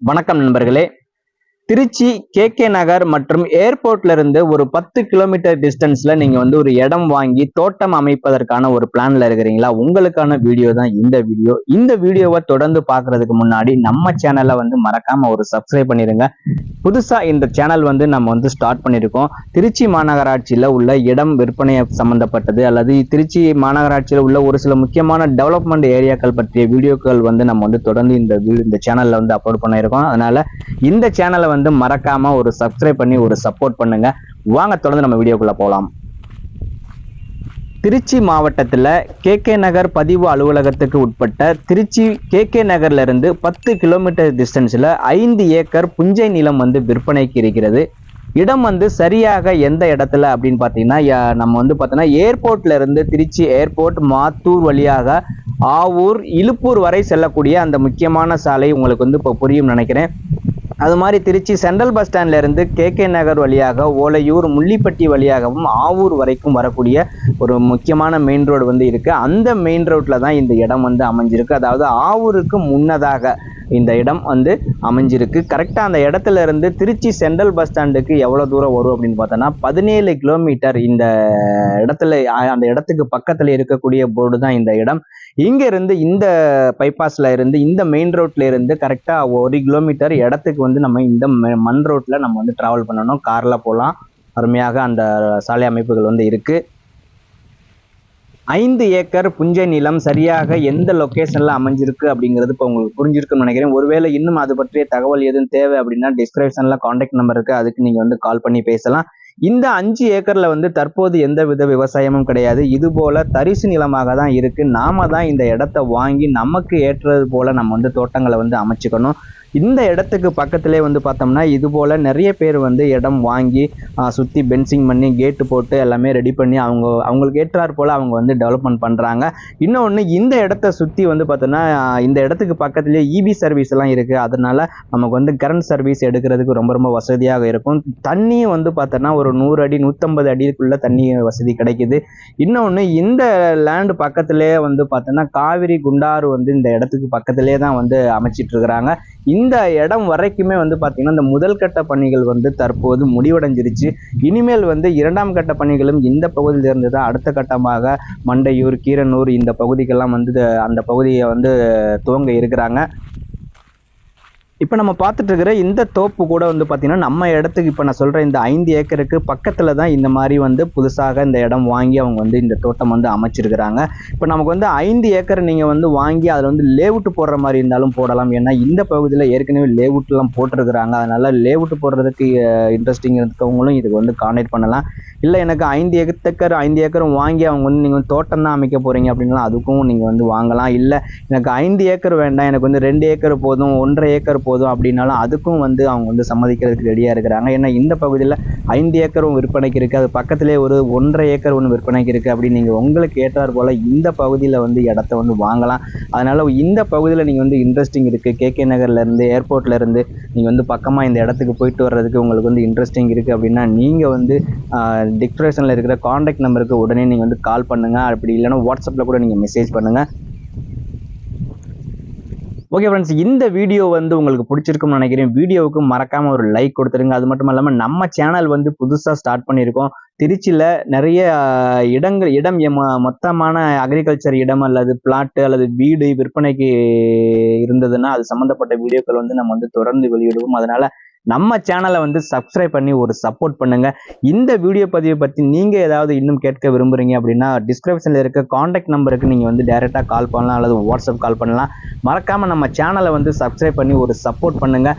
வணக்கம் நண்பர்களே. Trichy K K நகர் மற்றும் ஏர்போர்ட்ல இருந்து ஒரு பத்து கிலோமீட்டர் டிஸ்டன்ஸ்ல நீங்க வந்து ஒரு இடம் வாங்கி தோட்டம் அமைப்பதற்கான ஒரு பிளான்ல இருக்கிறீங்களா? உங்களுக்கான வீடியோ தான் இந்த வீடியோ இந்த வீடியோவை தொடர்ந்து பாக்குறதுக்கு முன்னாடி நம்ம சேனலை வந்து மறக்காம ஒரு சப்ஸ்கிரைப் பண்ணிருங்க. புதுசா இந்த சேனல் வந்து நம்ம வந்து ஸ்டார்ட் பண்ணியிருக்கோம் திருச்சி மாநகராட்சியில உள்ள இடம் விற்பனை சம்பந்தப்பட்டது அல்லது திருச்சி மாநகராட்சியில உள்ள ஒரு சில முக்கியமான டெவலப்மெண்ட் ஏரியாக்கள் பற்றிய வீடியோக்கள் வந்து நம்ம வந்து தொடர்ந்து இந்த இந்த சேனல்ல வந்து அப்லோட் பண்ணியிருக்கோம் அதனால இந்த சேனலை வந்து மறக்காம ஒரு சப்ஸ்கிரைப் பண்ணி ஒரு சப்போர்ட் பண்ணுங்க. வாங்க தொடர்ந்து நம்ம வீடியோக்குள்ள போகலாம் திருச்சி மாவட்டத்தில் கே கே நகர் பதிவு அலுவலகத்துக்கு உட்பட்ட திருச்சி கே கே நகர்லேருந்து பத்து கிலோமீட்டர் டிஸ்டன்ஸில் ஐந்து ஏக்கர் புஞ்சை நிலம் வந்து விற்பனைக்கு இருக்கிறது. இடம் வந்து சரியாக எந்த இடத்துல அப்படின்னு பார்த்தீங்கன்னா நம்ம வந்து பார்த்தோன்னா ஏர்போர்ட்ல இருந்து திருச்சி ஏர்போர்ட் மாத்தூர் வழியாக ஆவூர் இழுப்பூர் வரை செல்லக்கூடிய அந்த முக்கியமான சாலை உங்களுக்கு வந்து இப்போ புரியும் நினைக்கிறேன். அது மாதிரி திருச்சி சென்ட்ரல் பஸ் ஸ்டாண்ட்ல இருந்து கே கே நகர் வழியாக ஓலையூர் முள்ளிப்பட்டி வழியாகவும் ஆவூர் வரைக்கும் வரக்கூடிய ஒரு முக்கியமான மெயின் ரோடு வந்து இருக்கு. அந்த மெயின் ரோட்ல தான் இந்த இடம் வந்து அமைஞ்சிருக்கு. அதாவது ஆவூருக்கு முன்னதாக இந்த இடம் வந்து அமைஞ்சிருக்கு. கரெக்டாக அந்த இடத்துல இருந்து திருச்சி சென்ட்ரல் பஸ் ஸ்டாண்டுக்கு எவ்வளோ தூரம் வரும் அப்படின்னு பார்த்தோன்னா பதினேழு கிலோமீட்டர் இந்த இடத்துல அந்த இடத்துக்கு பக்கத்தில் இருக்கக்கூடிய போர்டு தான் இந்த இடம். இங்கேருந்து இந்த பைபாஸில் இருந்து இந்த மெயின் ரோட்ல இருந்து கரெக்டாக ஒரு கிலோமீட்டர் இடத்துக்கு வந்து நம்ம இந்த மண் ரோட்டில் நம்ம வந்து ட்ராவல் பண்ணணும். காரில் போகலாம். அருமையாக அந்த சாலை அமைப்புகள் வந்து இருக்குது ஐந்து ஏக்கர் புஞ்சை நிலம் சரியாக எந்த லொக்கேஷனில் அமைஞ்சிருக்கு அப்படிங்கிறது இப்போ உங்களுக்கு புரிஞ்சிருக்குன்னு நினைக்கிறேன். ஒருவேளை இன்னும் அது பற்றிய தகவல் எதுவும் தேவை அப்படின்னா டிஸ்கிரிப்ஷன்ல காண்டாக்ட் நம்பர் இருக்கு. அதுக்கு நீங்க வந்து கால் பண்ணி பேசலாம். இந்த அஞ்சு ஏக்கர்ல வந்து தற்போது எந்த வித விவசாயமும் கிடையாது. இது போல தரிசு நிலமாக தான் இருக்கு. நாம தான் இந்த இடத்த வாங்கி நமக்கு ஏற்றது போல நம்ம வந்து தோட்டங்களை வந்து அமைச்சுக்கணும். இந்த இடத்துக்கு பக்கத்திலே வந்து பார்த்தோம்னா இது போல் நிறைய பேர் வந்து இடம் வாங்கி சுற்றி பென்சிங் பண்ணி கேட்டு போட்டு எல்லாமே ரெடி பண்ணி அவங்க அவங்களுக்கு ஏற்றாற் போல் அவங்க வந்து டெவலப்மெண்ட் பண்ணுறாங்க இன்னொன்று இந்த இடத்த சுற்றி வந்து பார்த்தோம்னா இந்த இடத்துக்கு பக்கத்திலே இபி சர்வீஸ் எல்லாம் இருக்குது அதனால நமக்கு வந்து கரண்ட் சர்வீஸ் எடுக்கிறதுக்கு ரொம்ப ரொம்ப வசதியாக இருக்கும். தண்ணியும் வந்து பார்த்தோன்னா ஒரு நூறு அடி நூற்றம்பது அடிக்குள்ளே தண்ணி வசதி கிடைக்குது. இன்னொன்று இந்த லேண்டு பக்கத்திலே வந்து பார்த்தோன்னா காவிரி குண்டாறு வந்து இந்த இடத்துக்கு பக்கத்திலே தான் வந்து அமைச்சிட்டு இருக்கிறாங்க. இந்த இடம் வரைக்குமே வந்து பார்த்தீங்கன்னா இந்த முதல் கட்ட பணிகள் வந்து தற்போது முடிவடைஞ்சிருச்சு. இனிமேல் வந்து இரண்டாம் கட்ட பணிகளும் இந்த பகுதியிலிருந்து தான் அடுத்த கட்டமாக மண்டையூர் கீரனூர் இந்த பகுதிக்கெல்லாம் வந்து அந்த பகுதியை வந்து துவங்க இருக்கிறாங்க. இப்போ நம்ம பார்த்துட்டு இருக்கிற இந்த தோப்பு கூட வந்து பார்த்தீங்கன்னா நம்ம இடத்துக்கு இப்போ நான் சொல்கிற இந்த ஐந்து ஏக்கருக்கு பக்கத்தில் தான் இந்த மாதிரி வந்து புதுசாக இந்த இடம் வாங்கி அவங்க வந்து இந்த தோட்டம் வந்து அமைச்சிருக்கிறாங்க. இப்போ நமக்கு வந்து ஐந்து ஏக்கர் நீங்கள் வந்து வாங்கி அதில் வந்து லேவுட்டு போடுற மாதிரி இருந்தாலும் போடலாம். ஏன்னா இந்த பகுதியில் ஏற்கனவே லேவுட்லாம் போட்டிருக்கிறாங்க. அதனால் லேவுட்டு போடுறதுக்கு இன்ட்ரெஸ்டிங் இருக்கவங்களும் இதுக்கு வந்து கான்டாக்ட் பண்ணலாம். இல்லை எனக்கு ஐந்து ஏக்கர் ஐந்து ஏக்கரும் வாங்கி அவங்க வந்து நீங்கள் வந்து தோட்டம் தான் அமைக்க போகிறீங்க அப்படின்னா அதுக்கும் நீங்கள் வந்து வாங்கலாம். இல்லை எனக்கு ஐந்து ஏக்கர் வேண்டாம். எனக்கு வந்து ரெண்டு ஏக்கர் போதும் ஒன்றரை ஏக்கர் போதும் அப்படின்னாலும் அதுக்கும் வந்து அவங்க வந்து சம்மதிக்கிறதுக்கு ரெடியாக இருக்கிறாங்க. ஏன்னா இந்த பகுதியில் ஐந்து ஏக்கரும் விற்பனைக்கு இருக்குது அது பக்கத்திலே ஒரு ஒன்றரை ஏக்கர் ஒன்று விற்பனைக்கு இருக்குது அப்படின்னு நீங்கள் உங்களுக்கு ஏற்றார் போல் இந்த பகுதியில் வந்து இடத்த வந்து வாங்கலாம். அதனால் இந்த பகுதியில் நீங்கள் வந்து இன்ட்ரெஸ்டிங் இருக்குது கே கே நகர்லேருந்து ஏர்போர்ட்லேருந்து நீங்கள் வந்து பக்கமாக இந்த இடத்துக்கு போயிட்டு வர்றதுக்கு உங்களுக்கு வந்து இன்ட்ரெஸ்டிங் இருக்குது அப்படின்னா நீங்கள் வந்து டிஸ்கிரிப்ஷனில் இருக்கிற காண்டாக்ட் நம்பருக்கு உடனே நீங்கள் வந்து கால் பண்ணுங்கள் அப்படி இல்லைன்னா வாட்ஸ்அப்பில் கூட நீங்கள் மெசேஜ் பண்ணுங்கள் ஓகே ஃப்ரெண்ட்ஸ் இந்த வீடியோ வந்து உங்களுக்கு பிடிச்சிருக்கும்னு நினைக்கிறேன். வீடியோவுக்கு மறக்காம ஒரு லைக் கொடுத்துருங்க அது மட்டும் இல்லாமல் நம்ம சேனல் வந்து புதுசாக ஸ்டார்ட் பண்ணியிருக்கோம். திருச்சியில் நிறைய இடங்கள் இடம் மொத்தமான அக்ரிகல்ச்சர் இடம் அல்லது பிளாட்டு அல்லது வீடு விற்பனைக்கு இருந்ததுன்னா அது சம்மந்தப்பட்ட வீடியோக்கள் வந்து நம்ம வந்து தொடர்ந்து வெளியிடுவோம். அதனால நம்ம சேனலை வந்து சப்ஸ்கிரைப் பண்ணி ஒரு சப்போர்ட் பண்ணுங்க. இந்த வீடியோ பதிவை பற்றி நீங்கள் ஏதாவது இன்னும் கேட்க விரும்புறீங்க அப்படின்னா டிஸ்கிரிப்ஷனில் இருக்க காண்டாக்ட் நம்பருக்கு நீங்கள் வந்து டேரெக்டாக கால் பண்ணலாம் அல்லது வாட்ஸ்அப் கால் பண்ணலாம். மறக்காமல் நம்ம சேனலை வந்து சப்ஸ்கிரைப் பண்ணி ஒரு சப்போர்ட் பண்ணுங்க.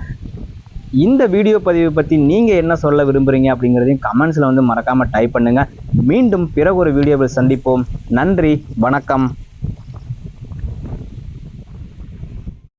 இந்த வீடியோ பதிவை பற்றி நீங்கள் என்ன சொல்ல விரும்புகிறீங்க அப்படிங்கிறதையும் கமெண்ட்ஸில் வந்து மறக்காமல் டைப் பண்ணுங்க. மீண்டும் பிறகு ஒரு வீடியோவில் சந்திப்போம். நன்றி வணக்கம்.